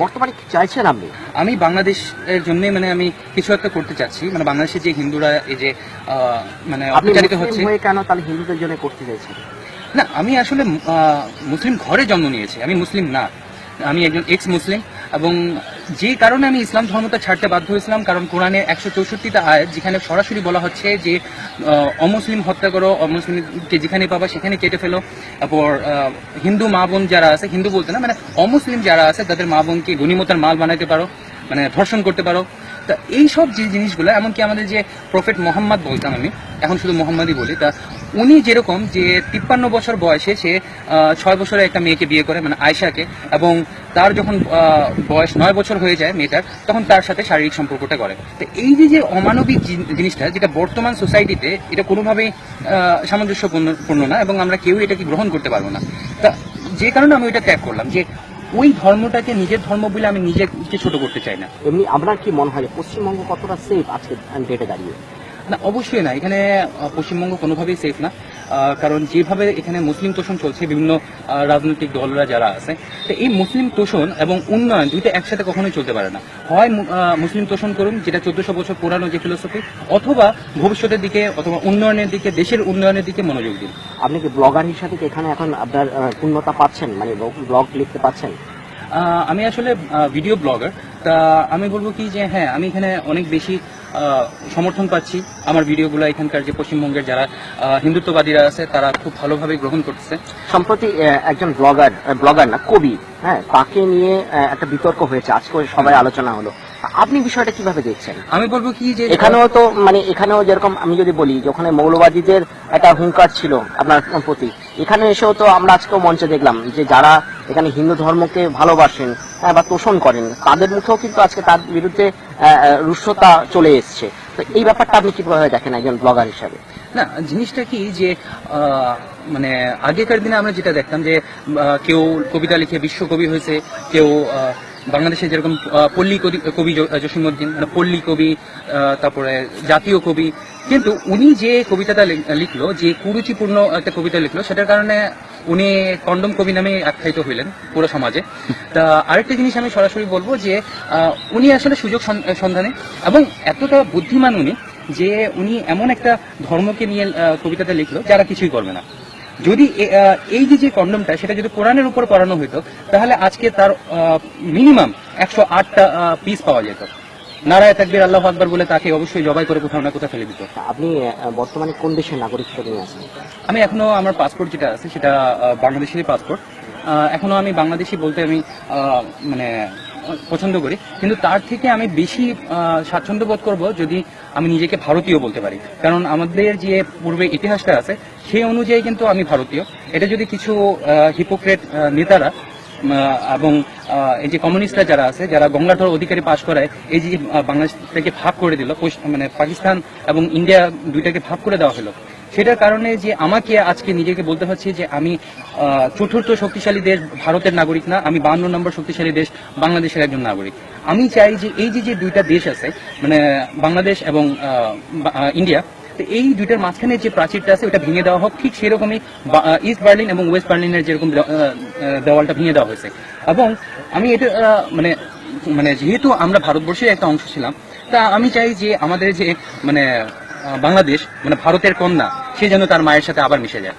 বর্তমানে কি চাইছেন আপনি? আমি বাংলাদেশের জন্য মানে আমি কিছু একটা করতে চাচ্ছি। মানে বাংলাদেশে যে হিন্দুরা এই যে মানে অত্যাচারিত হচ্ছে। হয়ে কেন তাহলে হিন্দুদের জন্য করতে চাইছেন? না আমি আসলে মুসলিম ঘরে জন্ম নিয়েছি। আমি মুসলিম না। আমি একজন এক্স মুসলিম এবং যে কারণে আমি ইসলাম ধর্মটা ছাড়তে বাধ্য হয়েছিলাম, কারণ কোরআনে একশো চৌষট্টিটা আয় যেখানে সরাসরি বলা হচ্ছে যে অমুসলিম হত্যা করো, অমুসলিমকে যেখানে পাবা সেখানে কেটে ফেলো। তারপর হিন্দু মা বোন যারা আছে, হিন্দু বলতে না মানে অমুসলিম যারা আছে, তাদের মা বোনকে গণিমতার মাল বানাতে পারো মানে ধর্ষণ করতে পারো। তা এই সব যে জিনিসগুলো, এমনকি আমাদের যে প্রফেট মোহাম্মদ বলতাম আমি, এখন শুধু মোহাম্মদই বলি, তা উনি যেরকম যে তিপ্পান্ন বছর বয়সে সে ছয় বছরে একটা মেয়েকে বিয়ে করে মানে আয়শাকে, এবং তার যখন বয়স নয় বছর হয়ে যায় মেয়েটার, তখন তার সাথে শারীরিক সম্পর্কটা করে তো এই যে যে অমানবিক জিনিসটা, যেটা বর্তমান সোসাইটিতে এটা কোনোভাবেই সামঞ্জস্যপূর্ণ, পূর্ণ না, এবং আমরা কেউ এটাকে গ্রহণ করতে পারব না। তা যে কারণে আমি ওইটা ত্যাগ করলাম, যে ওই ধর্মটাকে নিজের ধর্ম বলে আমি নিজেকে ছোট করতে চাই না। এমনি আপনার কি মনে হয় পশ্চিমবঙ্গ কতটা সেফ আজকে ডেটে দাঁড়িয়ে? না অবশ্যই না। এখানে পশ্চিমবঙ্গ কোনোভাবেই সেফ না। কারণ যেভাবে এখানে মুসলিম তোষণ চলছে বিভিন্ন রাজনৈতিক দলরা যারা আছে তো এই মুসলিম তোষণ এবং উন্নয়ন দুইটা একসাথে কখনোই চলতে পারে না। হয় মুসলিম তোষণ করুন যেটা চোদ্দশো বছর পুরানো যে ফিলোসফি অথবা ভবিষ্যতের দিকে অথবা উন্নয়নের দিকে দেশের উন্নয়নের দিকে মনোযোগ দিন। আপনি কি ব্লগার হিসাবে কি এখানে এখন আপনার পূর্ণতা পাচ্ছেন? মানে ব্লগ লিখতে পাচ্ছেন? আমি আসলে ভিডিও ব্লগার তা আমি বলব কি যে হ্যাঁ আমি এখানে অনেক বেশি সমর্থন পাচ্ছি। আমার ভিডিওগুলো এখানকার যে পশ্চিমবঙ্গের যারা হিন্দুত্ববাদীরা আছে তারা খুব ভালোভাবে গ্রহণ করতেছে। সম্প্রতি একজন ব্লগার ব্লগার না কবি হ্যাঁ তাকে নিয়ে একটা বিতর্ক হয়েছে। আজকে সবাই আলোচনা হলো। আপনি বিষয়টা কীভাবে দেখছেন? আমি বলব কি যে এখানেও তো মানে এখানেও যেরকম আমি যদি বলি যে ওখানে মৌলবাদীদের একটা হুঙ্কার ছিল আপনার প্রতি এখানে এসেও তো আমরা আজকেও মঞ্চে দেখলাম যে যারা এখানে হিন্দু ধর্মকে ভালোবাসেন হ্যাঁ, বা তোষণ করেন তাদের মুখেও কিন্তু আজকে তার বিরুদ্ধে আহ, চলে এসছে। তো এই ব্যাপারটা আপনি কীভাবে দেখেন একজন ব্লগার হিসাবে? না জিনিসটা কি যে মানে আগেকার দিনে আমরা যেটা দেখতাম যে কেউ কবিতা লিখে বিশ্বকবি হয়েছে কেউ বাংলাদেশে যেরকম পল্লী কবি- জসীমউদ্দিন মানে পল্লী কবি তারপরে জাতীয় কবি কিন্তু উনি যে কবিতাটা লিখলো, যে কুরুচিপূর্ণ একটা কবিতা লিখলো, সেটার কারণে উনি কন্ডম কবি নামে আখ্যায়িত হইলেন পুরো সমাজে। তা আরেকটা জিনিস আমি সরাসরি বলব যে উনি আসলে সুযোগ সন- সন্ধানে এবং এতটা বুদ্ধিমান উনি যে উনি এমন একটা ধর্মকে নিয়ে কবিতাটা লিখলো যারা কিছুই করবে না। যদি এই যে যে কন্ডমটা, সেটা যদি কোরআনের উপর পড়ানো হতো তাহলে আজকে তার মিনিমাম একশো আটটা পিস পাওয়া যেত। নারায় তাকবির আল্লাহ আকবর বলে তাকে অবশ্যই জবাই করে কোথাও না কোথাও ফেলে দিত আপনি বর্তমানে কোন দেশের নাগরিক হিসেবে আছেন আমি এখনও আমার পাসপোর্ট যেটা আছে সেটা বাংলাদেশেরই পাসপোর্ট এখনও আমি বাংলাদেশি বলতে আমি মানে পছন্দ করি। কিন্তু তার থেকে আমি বেশি স্বাচ্ছন্দ্য বোধ করব যদি আমি নিজেকে ভারতীয় বলতে পারি। কারণ আমাদের যে পূর্বে ইতিহাসটা আছে সেই অনুযায়ী কিন্তু আমি ভারতীয়। এটা যদি কিছু হিপোক্রেট নেতারা এবং এই যে কমিউনিস্টরা যারা আছে, যারা গঙ্গাধর অধিকারী পাশ করায়, এই যে বাংলাদেশটাকে ভাগ করে দিল মানে পাকিস্তান এবং ইন্ডিয়া দুইটাকে ভাগ করে দেওয়া হলো। সেটার কারণে যে আমাকে আজকে নিজেকে বলতে হচ্ছে যে আমি চতুর্থ শক্তিশালী দেশ ভারতের নাগরিক না, আমি বান্ন নম্বর শক্তিশালী দেশ বাংলাদেশের একজন নাগরিক। আমি চাই যে এই যে যে দুইটা দেশ আছে মানে বাংলাদেশ এবং ইন্ডিয়া তো এই দুইটার মাঝখানে যে প্রাচীরটা আছে, ওটা ভেঙে দেওয়া হোক, ঠিক সেরকমই ইস্ট বার্লিন এবং ওয়েস্ট বার্লিনের যেরকম দেওয়ালটা ভেঙে দেওয়া হয়েছে। এবং আমি এটা মানে মানে যেহেতু আমরা ভারতবর্ষের একটা অংশ ছিলাম, তা আমি চাই যে আমাদের যে মানে বাংলাদেশ মানে ভারতের কন্যা, সে যেন তার মায়ের সাথে আবার মিশে যায়।